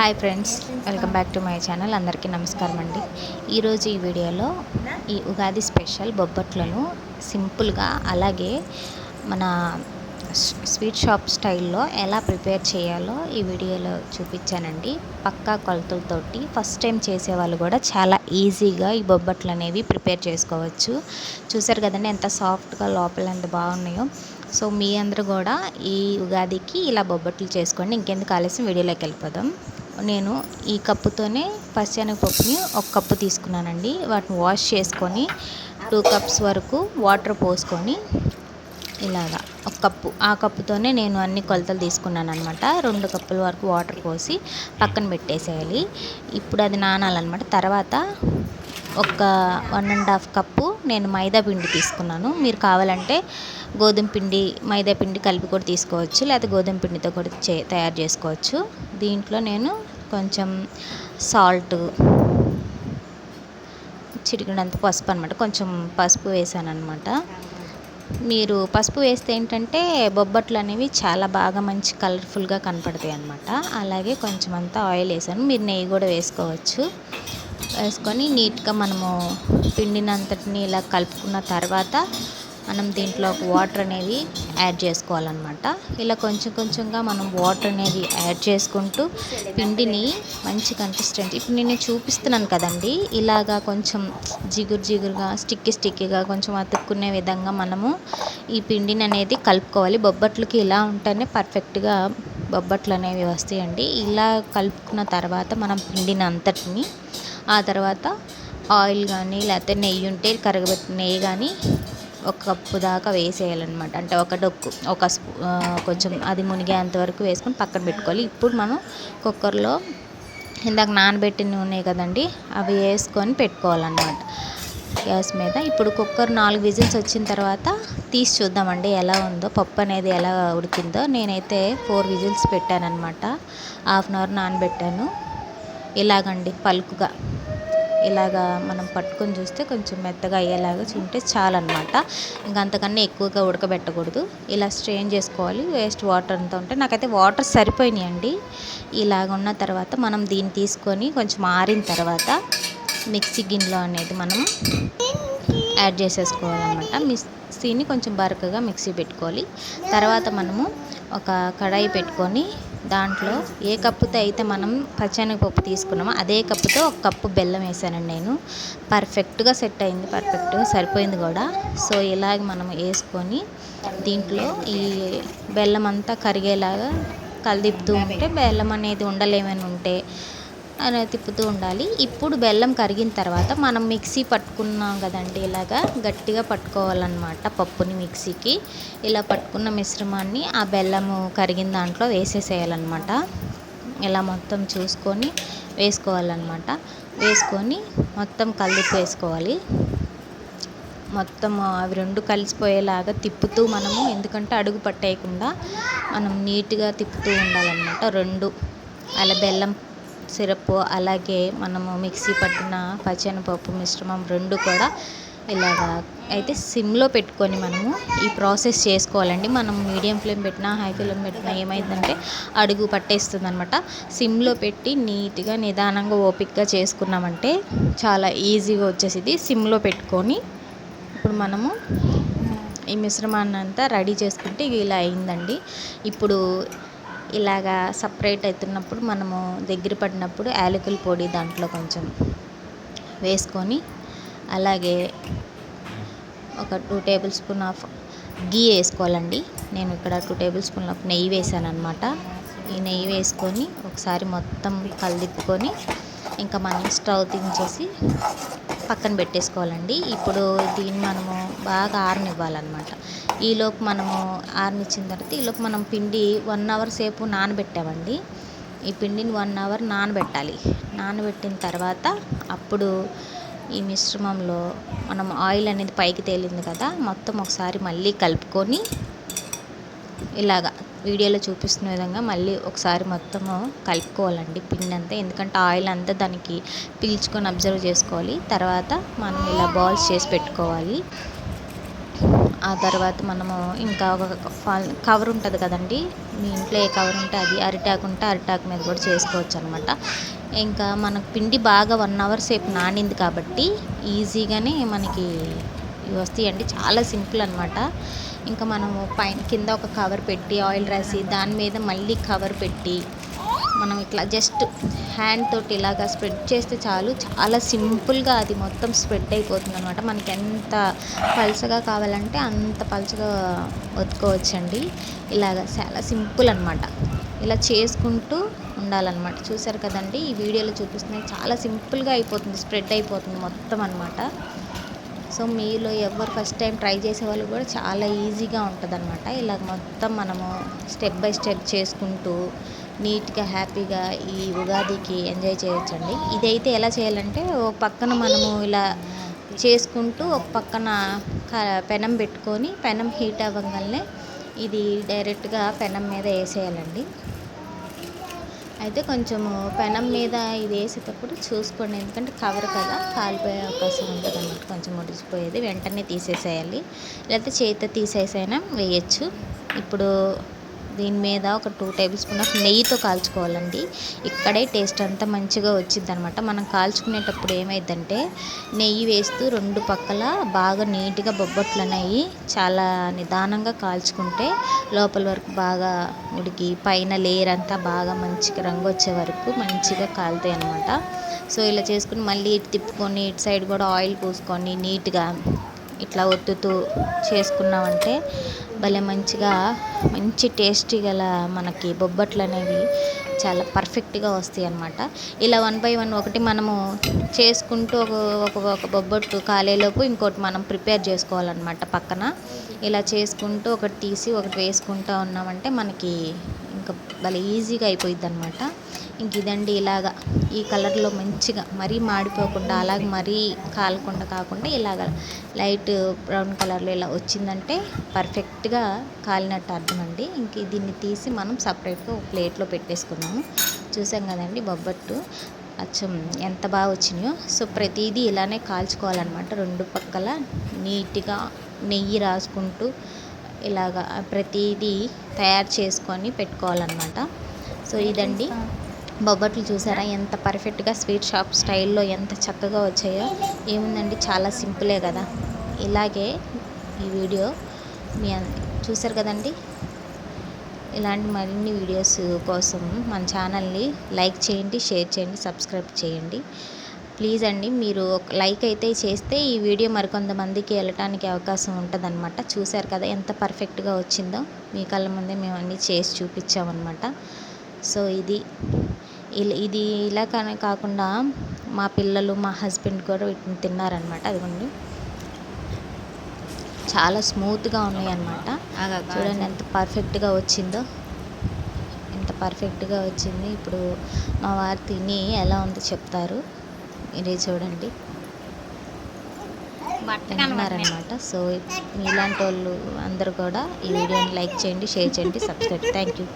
Hi friends welcome back to my channel. అందరికీ నమస్కారం అండి. ఈరోజు ఈ వీడియోలో ఈ ఉగాది స్పెషల్ బొబ్బట్లను సింపుల్గా అలాగే మన స్వీట్ షాప్ స్టైల్లో ఎలా ప్రిపేర్ చేయాలో ఈ వీడియోలో చూపించానండి. పక్కా కొలతలతోటి ఫస్ట్ టైం చేసేవాళ్ళు కూడా చాలా ఈజీగా ఈ బొబ్బట్లు అనేవి ప్రిపేర్ చేసుకోవచ్చు. చూసారు కదండి ఎంత సాఫ్ట్గా లోపల ఎంత బాగున్నాయో. సో మీ అందరూ కూడా ఈ ఉగాదికి ఇలా బొబ్బట్లు చేసుకోండి. ఇంకెందుకు ఆలస్యం వీడియోలోకి వెళ్ళిపోదాం. నేను ఈ కప్పుతోనే పచ్చెనగపప్పుని ఒక కప్పు తీసుకున్నానండి. వాటిని వాష్ చేసుకొని టూ కప్స్ వరకు వాటర్ పోసుకొని ఇలాగా ఒక కప్పు. ఆ కప్పుతోనే నేను అన్ని కొలతలు తీసుకున్నాను అనమాట రెండు కప్పుల వరకు వాటర్ పోసి పక్కన పెట్టేసేయాలి. ఇప్పుడు అది నానాలన్నమాట. తర్వాత ఒక వన్ అండ్ హాఫ్ కప్పు నేను మైదా పిండి తీసుకున్నాను. మీరు కావాలంటే గోధుమ పిండి మైదా పిండి కలిపి కూడా తీసుకోవచ్చు. లేకపోతే గోధుమ పిండితో కూడా చే తయారు చేసుకోవచ్చు. దీంట్లో నేను కొంచెం సాల్ట్ చిటికినంత పసుపు అనమాట కొంచెం పసుపు వేసాను అనమాట మీరు పసుపు వేస్తే ఏంటంటే బొబ్బట్లు అనేవి చాలా బాగా మంచి కలర్ఫుల్గా కనపడతాయి అనమాట అలాగే కొంచెం అంతా ఆయిల్ వేసాను. మీరు నెయ్యి కూడా వేసుకోవచ్చు. వేసుకొని నీట్గా మనము పిండినంతటిని ఇలా కలుపుకున్న తర్వాత మనం దీంట్లో వాటర్ అనేది యాడ్ చేసుకోవాలన్నమాట. ఇలా కొంచెం కొంచెంగా మనం వాటర్ అనేది యాడ్ చేసుకుంటూ పిండిని మంచి కన్సిస్టెంట్ ఇప్పుడు నేను చూపిస్తున్నాను కదండి ఇలాగా కొంచెం జిగురు జిగురుగా స్టిక్కీ స్టిక్కీగా కొంచెం అతుక్కునే విధంగా మనము ఈ పిండిని అనేది కలుపుకోవాలి. బొబ్బట్లకి ఇలా ఉంటేనే పర్ఫెక్ట్గా బొబ్బట్లు అనేవి వస్తాయండి. ఇలా కలుపుకున్న తర్వాత మనం పిండిని అంతటిని ఆ తర్వాత ఆయిల్ కానీ లేకపోతే నెయ్యి ఉంటే కరగబెట్టిన నెయ్యి కానీ ఒక కప్పు దాకా వేసేయాలన్నమాట. అంటే ఒక డొక్కు ఒక స్పూ కొంచెం అది మునిగేంత వరకు వేసుకొని పక్కన పెట్టుకోవాలి. ఇప్పుడు మనం కుక్కర్లో ఇందాక నానబెట్టిన ఉన్నాయి కదండి అవి వేసుకొని పెట్టుకోవాలన్నమాట. గ్యాస్ మీద ఇప్పుడు కుక్కర్ నాలుగు విజిల్స్ వచ్చిన తర్వాత తీసి చూద్దామండి ఎలా ఉందో పప్పు అనేది ఎలా ఉడికిందో. నేనైతే ఫోర్ విజిల్స్ పెట్టానమాట హాఫ్ అన్ అవర్ నానబెట్టాను. ఇలాగండి పలుకుగా. ఇలాగా మనం పట్టుకొని చూస్తే కొంచెం మెత్తగా అయ్యేలాగా ఉంటే చాలన్నమాట. ఇంకా అంతకన్నా ఎక్కువగా ఉడకబెట్టకూడదు. ఇలా స్ట్రెయిన్ చేసుకోవాలి. వేస్ట్ వాటర్ అంతా ఉంటే నాకైతే వాటర్ సరిపోయినాయండి. ఇలాగ ఉన్న తర్వాత మనం దీన్ని తీసుకొని కొంచెం ఆరిన తర్వాత మిక్సీ గిన్నెలో అనేది మనం యాడ్ చేసేసుకోవాలన్నమాట. మిక్సీని కొంచెం బరకగా మిక్సీ పెట్టుకోవాలి. తర్వాత మనము ఒక కడాయి పెట్టుకొని దాంట్లో ఏ కప్పుతో అయితే మనం పచ్చెనగపప్పు తీసుకున్నామో అదే కప్పుతో ఒక కప్పు బెల్లం వేసానండి నేను. పర్ఫెక్ట్గా సెట్ అయింది పర్ఫెక్ట్గా సరిపోయింది కూడా. సో ఇలాగ మనం వేసుకొని దీంట్లో ఈ బెల్లం అంతా కరిగేలాగా కలిదిప్తూ ఉంటే బెల్లం అనేది ఉండలేమని ఉంటే తిప్పుతూ ఉండాలి. ఇప్పుడు బెల్లం కరిగిన తర్వాత మనం మిక్సీ పట్టుకున్నాం కదండి ఇలాగా గట్టిగా పట్టుకోవాలన్నమాట పప్పుని మిక్సీకి. ఇలా పట్టుకున్న మిశ్రమాన్ని ఆ బెల్లము కరిగిన దాంట్లో వేసేసేయాలన్నమాట. ఇలా మొత్తం చూసుకొని వేసుకోవాలన్నమాట. వేసుకొని మొత్తం కలిపి వేసుకోవాలి. మొత్తం అవి రెండు కలిసిపోయేలాగా తిప్పుతూ మనము ఎందుకంటే అడుగు పట్టేయకుండా మనం నీట్గా తిప్పుతూ ఉండాలన్నమాట. రెండు అలా బెల్లం సిరప్ అలాగే మనము మిక్సీ పట్టిన పచ్చనిపప్పు మిశ్రమం రెండు కూడా ఇలాగా అయితే సిమ్లో పెట్టుకొని మనము ఈ ప్రాసెస్ చేసుకోవాలండి. మనం మీడియం ఫ్లేమ్ పెట్టినా హై ఫ్లేమ్ పెట్టినా ఏమైందంటే అడుగు పట్టేస్తుంది అనమాట సిమ్లో పెట్టి నీట్గా నిదానంగా ఓపిక్గా చేసుకున్నామంటే చాలా ఈజీగా వచ్చేసింది సిమ్లో పెట్టుకొని ఇప్పుడు మనము ఈ మిశ్రమాన్ని అంతా రెడీ చేసుకుంటే ఇలా అయిందండి. ఇప్పుడు ఇలాగా సపరేట్ అవుతున్నప్పుడు మనము దగ్గర పడినప్పుడు యాలకుల పొడి దాంట్లో కొంచెం వేసుకొని అలాగే ఒక two tablespoon of ghee వేసుకోవాలండి. నేను ఇక్కడ టూ టేబుల్ స్పూన్ ఆఫ్ నెయ్యి వేసాను అనమాట ఈ నెయ్యి వేసుకొని ఒకసారి మొత్తం కలిదిప్పుకొని ఇంకా మనం స్టవ్ దించేసి పక్కన పెట్టేసుకోవాలండి. ఇప్పుడు దీన్ని మనము బాగా ఆరనివ్వాలన్నమాట. ఈలోపు మనము ఆరనిచ్చిన తర్వాత ఈలోపు మనం పిండి వన్ అవర్ సేపు నానబెట్టామండి. ఈ పిండిని వన్ అవర్ నానబెట్టాలి. నానబెట్టిన తర్వాత అప్పుడు ఈ మిశ్రమంలో మనం ఆయిల్ అనేది పైకి తేలింది కదా మొత్తం ఒకసారి మళ్ళీ కలుపుకొని ఇలాగా వీడియోలో చూపిస్తున్న విధంగా మళ్ళీ ఒకసారి మొత్తము కలుపుకోవాలండి పిండి అంతా ఎందుకంటే ఆయిల్ అంతా దానికి పీల్చుకొని అబ్జర్వ్ చేసుకోవాలి. తర్వాత మనం ఇలా బాల్స్ చేసి పెట్టుకోవాలి. ఆ తర్వాత మనము ఇంకా ఒక ఫాల్ కవర్ ఉంటుంది కదండి. మీ ఇంట్లో ఏ కవర్ ఉంటే అది అరిటాకు ఉంటే అరిటాకు మీద కూడా చేసుకోవచ్చు అనమాట ఇంకా మనకు పిండి బాగా వన్ అవర్ సేపు నానింది కాబట్టి ఈజీగానే మనకి వస్తాయండి. చాలా సింపుల్ అనమాట ఇంకా మనము పైన కింద ఒక కవర్ పెట్టి ఆయిల్ రాసి దాని మీద మళ్ళీ కవర్ పెట్టి మనం ఇట్లా జస్ట్ హ్యాండ్ తోటి ఇలాగా స్ప్రెడ్ చేస్తే చాలు. చాలా సింపుల్గా అది మొత్తం స్ప్రెడ్ అయిపోతుంది అనమాట మనకి ఎంత పలుచగా కావాలంటే అంత పలుచగా వత్తుకోవచ్చండి ఇలాగ చాలా సింపుల్ అనమాట ఇలా చేసుకుంటూ ఉండాలన్నమాట. చూసారు కదండి ఈ వీడియోలో చూపిస్తున్నాయి చాలా సింపుల్గా అయిపోతుంది స్ప్రెడ్ అయిపోతుంది మొత్తం అనమాట సో మీలో ఎవరు ఫస్ట్ టైం ట్రై చేసే వాళ్ళు కూడా చాలా ఈజీగా ఉంటుంది అనమాట ఇలా మొత్తం మనము స్టెప్ బై స్టెప్ చేసుకుంటూ నీట్గా హ్యాపీగా ఈ ఉగాదికి ఎంజాయ్ చేయొచ్చండి. ఇదైతే ఎలా చేయాలంటే ఒక పక్కన మనము ఇలా చేసుకుంటూ ఒక పక్కన క- పెనం పెట్టుకొని పెనం హీట్ అవ్వగానే ఇది డైరెక్ట్గా పెనం మీద వేసేయాలండి. అయితే కొంచెము పెనం మీద ఇది వేసేటప్పుడు చూసుకోండి. ఎందుకంటే కవర్ కదా కాలిపోయే అవకాశం ఉంటుంది అన్నమాట కొంచెం ముడిచిపోయేది వెంటనే తీసేసేయాలి. లేకపోతే చేతితో తీసేసైనా వేయచ్చు. ఇప్పుడు దీని మీద ఒక టూ టేబుల్ స్పూన్ ఆఫ్ నెయ్యితో కాల్చుకోవాలండి. ఇక్కడే టేస్ట్ అంతా మంచిగా వచ్చింది అనమాట మనం కాల్చుకునేటప్పుడు ఏమైందంటే నెయ్యి వేస్తూ రెండు పక్కల బాగా నీట్గా బొబ్బట్లు అనేవి చాలా నిదానంగా కాల్చుకుంటే లోపల వరకు బాగా ఉడికి పైన లేయర్ అంతా బాగా మంచిగా రంగు వచ్చే వరకు మంచిగా కాలుతాయి అనమాట సో ఇలా చేసుకుని మళ్ళీ ఇటు తిప్పుకొని ఇటు సైడ్ కూడా ఆయిల్ పూసుకొని నీట్గా ఇట్లా ఒత్తుతూ చేసుకున్నామంటే భలే మంచిగా మంచి టేస్టీ గల మనకి బొబ్బట్లు అనేవి చాలా పర్ఫెక్ట్గా వస్తాయి అన్నమాట. ఇలా వన్ బై వన్ ఒకటి మనము చేసుకుంటూ ఒక ఒక ఒక బొబ్బట్టు కాలేలోపు ఇంకోటి మనం ప్రిపేర్ చేసుకోవాలన్నమాట పక్కన. ఇలా చేసుకుంటూ ఒకటి తీసి ఒకటి వేసుకుంటూ ఉన్నామంటే మనకి ఇంకా భలే ఈజీగా అయిపోయింది అనమాట ఇంక ఇదండి ఇలాగా. ఈ కలర్లో మంచిగా మరీ మాడిపోకుండా అలాగే మరీ కాలకుండా కాకుండా ఇలాగ లైట్ బ్రౌన్ కలర్లో ఇలా వచ్చిందంటే పర్ఫెక్ట్గా కాలినట్టు అర్థం అండి ఇంక దీన్ని తీసి మనం సపరేట్గా ఒక ప్లేట్లో పెట్టేసుకున్నాము. చూసాం కదండి బొబ్బట్టు అచ్చం ఎంత బాగా వచ్చినాయో. సో ప్రతిదీ ఇలానే కాల్చుకోవాలన్నమాట. రెండు పక్కల నీట్గా నెయ్యి రాసుకుంటూ ఇలాగా ప్రతిదీ తయారు చేసుకొని పెట్టుకోవాలన్నమాట. సో ఇదండి. బొబ్బట్లు చూసారా? ఎంత పర్ఫెక్ట్గా స్వీట్ షాప్ స్టైల్లో ఎంత చక్కగా వచ్చాయో. ఏముందండి? చాలా సింపులే కదా. ఇలాగే ఈ వీడియో మీ చూసారు కదండి? ఇలాంటి మరిన్ని వీడియోస్ కోసం మన ఛానల్ని లైక్ చేయండి షేర్ చేయండి సబ్స్క్రైబ్ చేయండి. ప్లీజ్ అండి మీరు లైక్ అయితే చేస్తే ఈ వీడియో మరికొంతమందికి వెళ్ళటానికి అవకాశం ఉంటుందన్నమాట. చూశారు కదా ఎంత పర్ఫెక్ట్గా వచ్చిందో. మీ కళ్ళ ముందే మేము అన్నీ చేసి చూపించామన్నమాట. సో ఇది ఇది ఇలా కానీ కాకుండా మా పిల్లలు మా హస్బెండ్ కూడా వీటిని తిన్నారనమాట అదిగోండి. చాలా స్మూత్గా ఉన్నాయి అన్నమాట చూడండి ఎంత పర్ఫెక్ట్గా వచ్చిందో. ఎంత పర్ఫెక్ట్గా వచ్చింది. ఇప్పుడు మా వారు తిని ఎలా ఉందో చెప్తారు. మీరే చూడండి. తింటున్నారనమాట సో మీలాంటి వాళ్ళు అందరూ కూడా ఈ వీడియోని లైక్ చేయండి షేర్ చేయండి సబ్స్క్రైబ్. Thank you